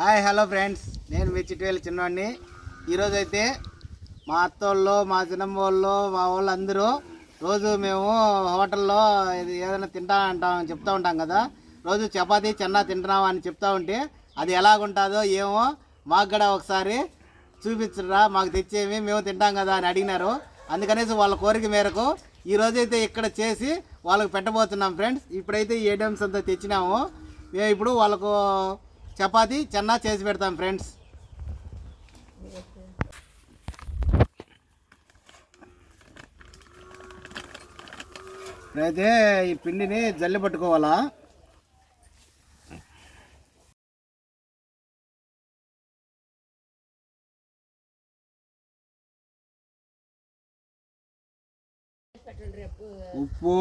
Hi hello friends. నేను మీ చిట్టువేలు చిన్నవాడిని ఈరోజైతే మా అత్తోళ్ళు మా చిన్నమ్మ వాళ్ళు మా వాళ్ళు అందరూ రోజు మేము హోటల్లో ఇది ఏదైనా తింటా అంటాం చెప్తా ఉంటాం కదా. రోజు చపాతీ చెన్నా తింటున్నాం అని చెప్తా ఉంటే అది ఎలాగుంటుందో ఏమో మాకు కూడా ఒకసారి చూపించరా మాకు తెచ్చేవి మేము తింటాం కదా అని అడిగినారు. అందుకనేసి వాళ్ళ కోరిక మేరకు ఈరోజైతే ఇక్కడ చేసి వాళ్ళకి పెట్టబోతున్నాం ఫ్రెండ్స్. ఇప్పుడైతే ఏ ఐటమ్స్ అంతా తెచ్చినాము. మేము ఇప్పుడు వాళ్ళకు చపాతీ చెన్నా చేసి పెడతాం ఫ్రెండ్స్ అయితే ఈ పిండిని జల్లి పట్టుకోవాలా? ఉప్పు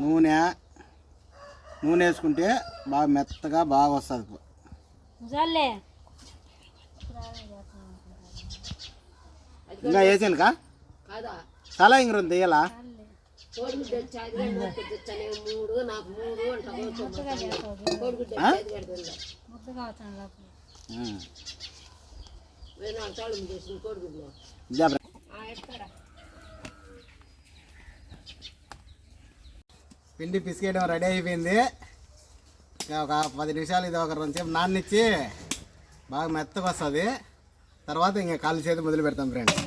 నూనె నూనె వేసుకుంటే బాగా మెత్తగా బాగా వస్తుంది ఇంకా వేసాను కా కాదా. చాలా ఇంక రెండు. తీయాలా కోడిగుడ్డు వచ్చి ఐదు గంటల వరకు తెచ్చాను మూడు నాకు మూడు అంట కోడిగుడ్డు ఆ? ఐదు గంటల ముద్దగా అవుతాను లోపల ఉమ్. నేను నాకు తాళం చేసింది కోడిగుడ్లో ఇదే ఫ్రెండ్స్. ఎక్కడ పిండి పిసికేయడం రెడీ అయిపోయింది. ఒక పది నిమిషాలు ఇది ఒక రెండు సేపు నాన్నిచ్చి బాగా మెత్తగా వస్తుంది. తర్వాత ఇంకా కాలు చేతి మొదలు పెడతాం ఫ్రెండ్స్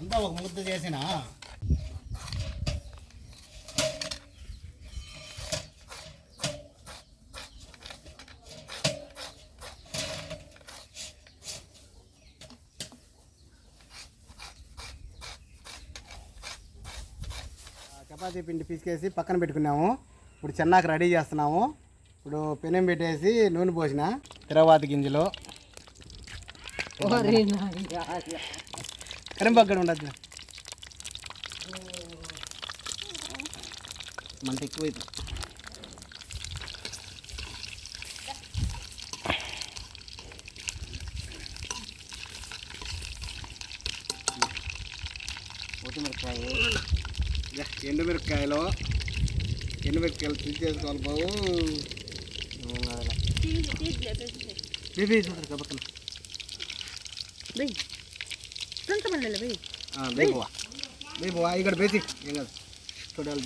అంతా ఒక ముద్ద చేసినా? చపాతీ పిండి పిసికేసి పక్కన పెట్టుకున్నాము. ఇప్పుడు చెన్నాకు రెడీ చేస్తున్నాము. ఇప్పుడు పెనం పెట్టేసి నూనె పోసిన తిరగవాతి గింజలు. కరింపక్కడ ఉండద్దు. మంట ఎక్కువైతుంది మిరపకాయ ఎండుమిరపకాయలు. ఎండుమిరపకాయలు తీసి చేసుకోవాలి బాబు. పక్కన. బేబువా బేబువా ఇక్కడ బేసి ఏం కాదు. చూడాలి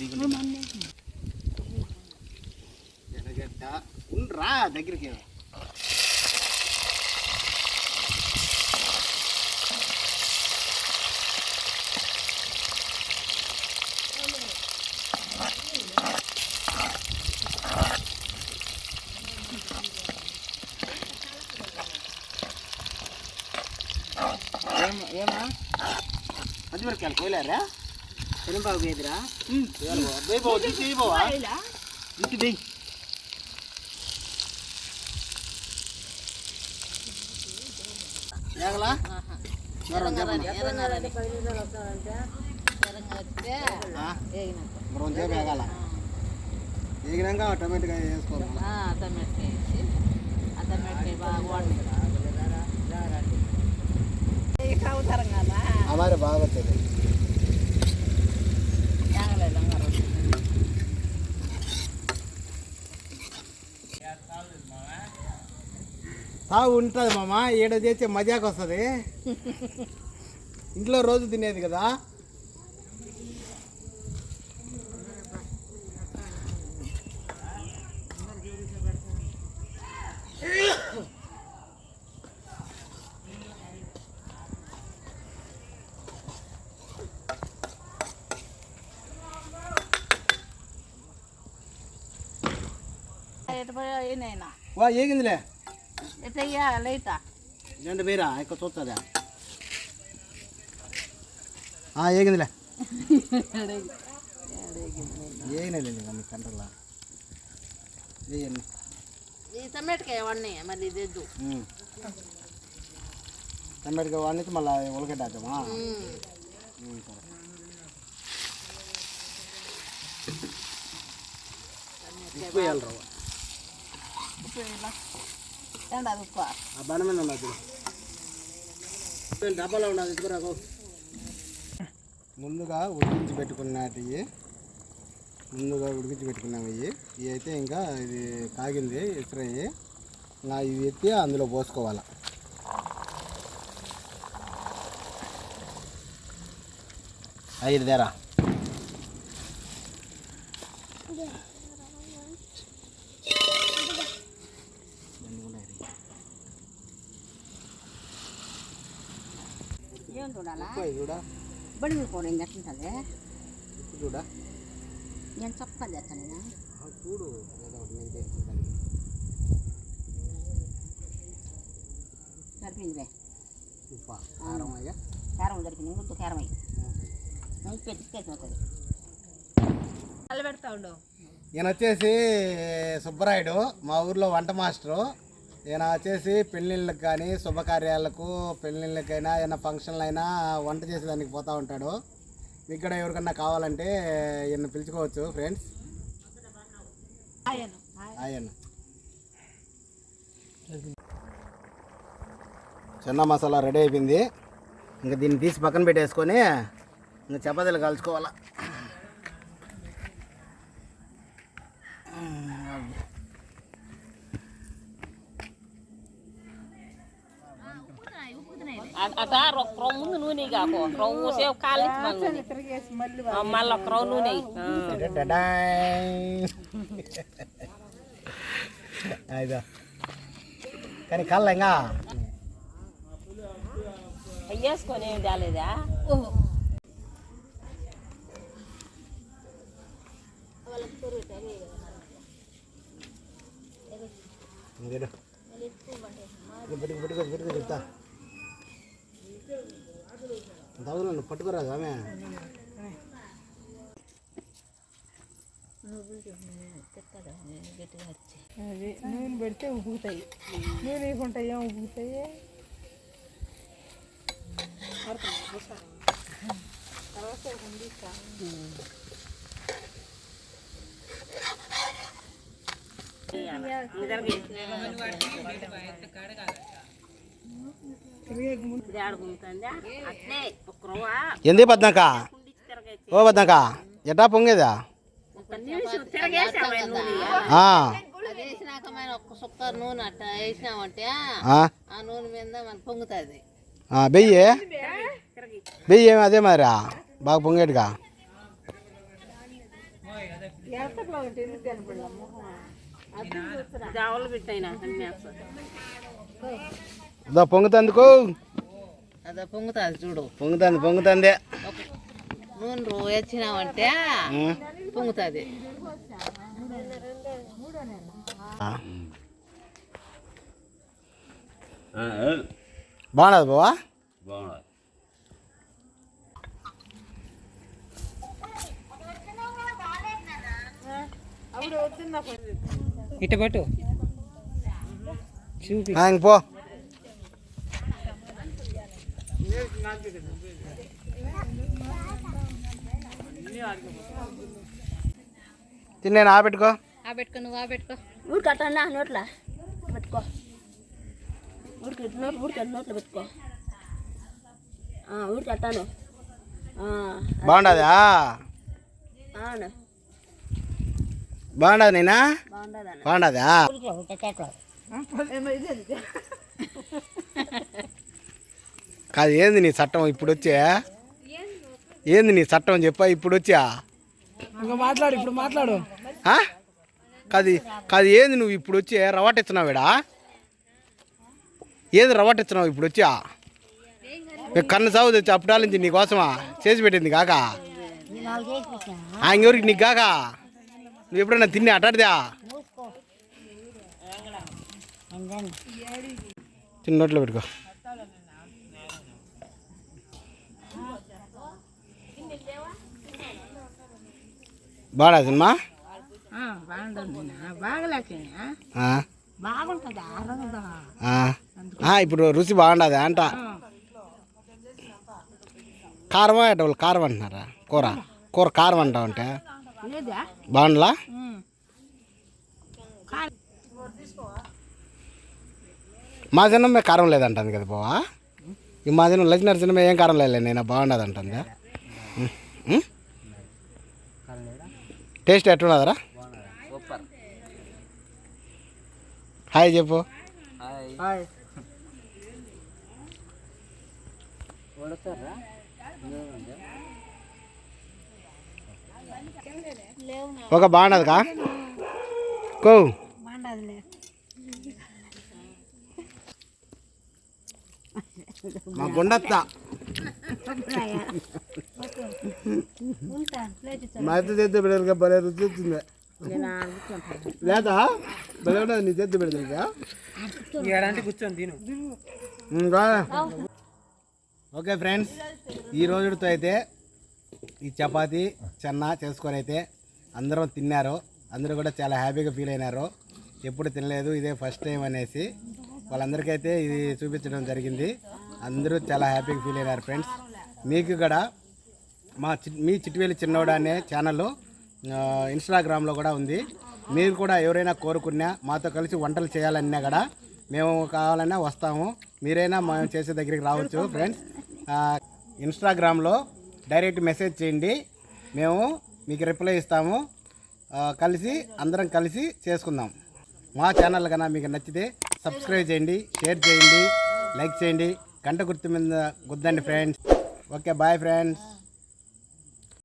ఉండరా దగ్గరికి. ఏమా? పచ్చిమిరపకాయలు కోయలేరా శనిబాబు వేదిరా బేబో దిచ్చి పోవా దిచ్చి దియ్ ఏగలా మరొంది చెప్పండి ఆ? మరొంది సేపు ఏగాల ఏగినాక టమాటా వేసుకోవాలి అమారే బాగా వచ్చేది తాగు ఉంటుంది మామ ఏడో చేసే మజాకు వస్తుంది ఇంట్లో రోజు తినేది కదా. వా ఏగిందిలే లైటా రెండు బీరా? ఎక్కువ చూస్తుందా? ఏగిందిలే ఏగినలే కంట్రోలా వేయండి ఈ టమాటకాయ అవన్నీ మళ్ళీ తెద్దు టమాటా వాడిని మళ్ళీ ఉలకడ్డామా సరే. ఉప్పు వేయాలి ఆ బండ మీద డబ్బాలో ఉన్నది ముందుగా ఉడికించి పెట్టుకున్నవి ముందుగా ఉడికించి పెట్టుకున్నాము ఇవి ఇవి అయితే ఇంకా ఇది కాగింది ఇసురయ్యి నా ఇవి ఎత్తి అందులో పోసుకోవాలి. ఐదు దేరా ఏం చూడాలా కూర ఇంకా ఎట్లుంటుంది చూడా నేను చప్పగా చేస్తాను చూడు సరిపోయిందిలే కారం అయ్యా అయ్యి ఈయన వచ్చేసి సుబ్బరాయుడు మా ఊర్లో వంట మాస్టరు. ఈయన వచ్చేసి పెళ్ళిళ్ళకి కానీ శుభకార్యాలకు పెళ్ళిళ్ళకైనా ఏమైనా ఫంక్షన్లైనా వంట చేసేదానికి పోతూ ఉంటాడు. మీకు కూడా ఎవరికన్నా కావాలంటే ఈయన పిలుచుకోవచ్చు ఫ్రెండ్స్. ఆయన చిన్న మసాలా రెడీ అయిపోయింది. ఇంకా దీన్ని తీసి పక్కన పెట్టేసుకొని ఇంకా చపాతీలు కలుసుకోవాలా అట ఒక రవ్వ ముందు నూనె కాకు రవ్వు సేపు కాలు మళ్ళీ ఒక రవ్వ నూనె అయిదా కానీ కళ్ళ ఇంకా వేసుకొని ఏం తేలేదా ఇంకేడు పెట్టుకు పెట్టుకో పెట్టుకో చెప్తా దౌరు నన్ను పట్టుకోరాదు ఆమె అది నూనె పెడితే ఉబ్బుతాయి నూనె వేయకుండా ఏం ఉబ్బుతాయి అట్లే ఒక రవ్వ ఎందుకు పద్నాక కుండిచ్చి తిరగేసి ఓ పద్నాక ఎట్టా పొంగేదా ఒక నిమిషం తిరగేసావా నూనె ఆ, అది వేసినాక మనం ఒక్క సుక్క నూనె అట్ట వేసినామంటే ఆ, ఆ నూనె మీద మనకు పొంగుతుంది ఆ, బెయ్యి బెయ్యి ఏమి అదే మాదిరా బాగా పొంగేట్టుగా జావలు పెట్టాయినా అన్నీ దా పొంగుతందుకు. అదే పొంగుతుంది చూడు. పొంగుతుంది పొంగుతుంది. నూనె రో వేసినామంటే ఉమ్. పొంగుతుంది. ఆ. బాగున్నది బావా? ఇటు పట్టు చూపి పో. తిన్నాను ఆ పెట్టుకో. ఆ పెట్టుకో నువ్వు ఆ పెట్టుకో ఊరికి అట్టన్నా నోట్ల పెట్టుకో. ఊరికి నోట్లు ఊరికి నోట్లో పెట్టుకో. ఊరికి అట్టాను బాగుండదా? అవును బాగుండదు నేనా? బాగుండదా? కాదు ఏంది నీ చట్టం? ఇప్పుడు వచ్చా ఏంది నీ చట్టం చెప్పా? ఇప్పుడు వచ్చా? ఇంకా మాట్లాడు ఇప్పుడు మాట్లాడు. ఆ? కాదు కాదు ఏంది నువ్వు ఇప్పుడు వచ్చి రవాటిస్తున్నావు ఈడ ఏది రవాటిస్తున్నావు ఇప్పుడు వచ్చా? మేము కన్ను సాగు తెచ్చి అప్పుడాల నుంచి నీకోసమా చేసి పెట్టింది కాక? ఇంకెవరికి నీకు కాక? నువ్వు ఎప్పుడైనా తిని అటాడిదా చిన్న నోట్లో పెట్టుకో. బాగా సినిమా? బాగలేకపోయినా ఆ. బాగుంటుంది అరగదా ఆ. ఆ, ఇప్పుడు రుచి బాగుండదు అంట. అంటే వాళ్ళు కారం అంటున్నారా? కూర? కూర కారం అంటావు అంటే? లేదా బాగుండలా మా సినిమా కారం లేదంటుంది కదా బావా. ఈ మా సినిమా లక్ష్మీ సినిమా ఏం కారం లేదు నేను బాగుండదు అంటుందా? టేస్ట్ ఎట్టున్నదరా సూపర్. హాయ్ చెప్పు. హాయ్. ఒక బాగుండదు కా. మా గుండత్త. మా చేతి బిడ్డలుగా భలే రుచి వచ్చింది. లేదా? భలే ఉండదు నీ చేతి బిడ్డలుగా ఓకే ఫ్రెండ్స్ ఈ రోజుతో అయితే ఈ చపాతి చెన్న చేసుకొని అయితే అందరం తిన్నారు. అందరూ కూడా చాలా హ్యాపీగా ఫీల్ అయినారు. ఎప్పుడు తినలేదు ఇదే ఫస్ట్ టైం అనేసి వాళ్ళందరికైతే ఇది చూపించడం జరిగింది. అందరూ చాలా హ్యాపీగా ఫీల్ అయినారు ఫ్రెండ్స్. మీకు కూడా మా మీ చిట్వేలి చిన్నోడు అనే ఛానల్ ఇన్స్టాగ్రామ్లో కూడా ఉంది. మీరు కూడా ఎవరైనా కోరుకున్నా మాతో కలిసి వంటలు చేయాలన్నా కూడా మేము కావాలన్నా వస్తాము. మీరైనా మేము చేసే దగ్గరికి రావచ్చు ఫ్రెండ్స్. ఇన్స్టాగ్రామ్లో డైరెక్ట్ మెసేజ్ చేయండి. మేము మీకు రిప్లై ఇస్తాము. కలిసి అందరం కలిసి చేసుకుందాం. మా ఛానల్ కన్నా మీకు నచ్చితే సబ్స్క్రైబ్ చేయండి షేర్ చేయండి లైక్ చేయండి. గంట గుర్తు మీద గుద్దండి ఫ్రెండ్స్ ఓకే బాయ్ ఫ్రెండ్స్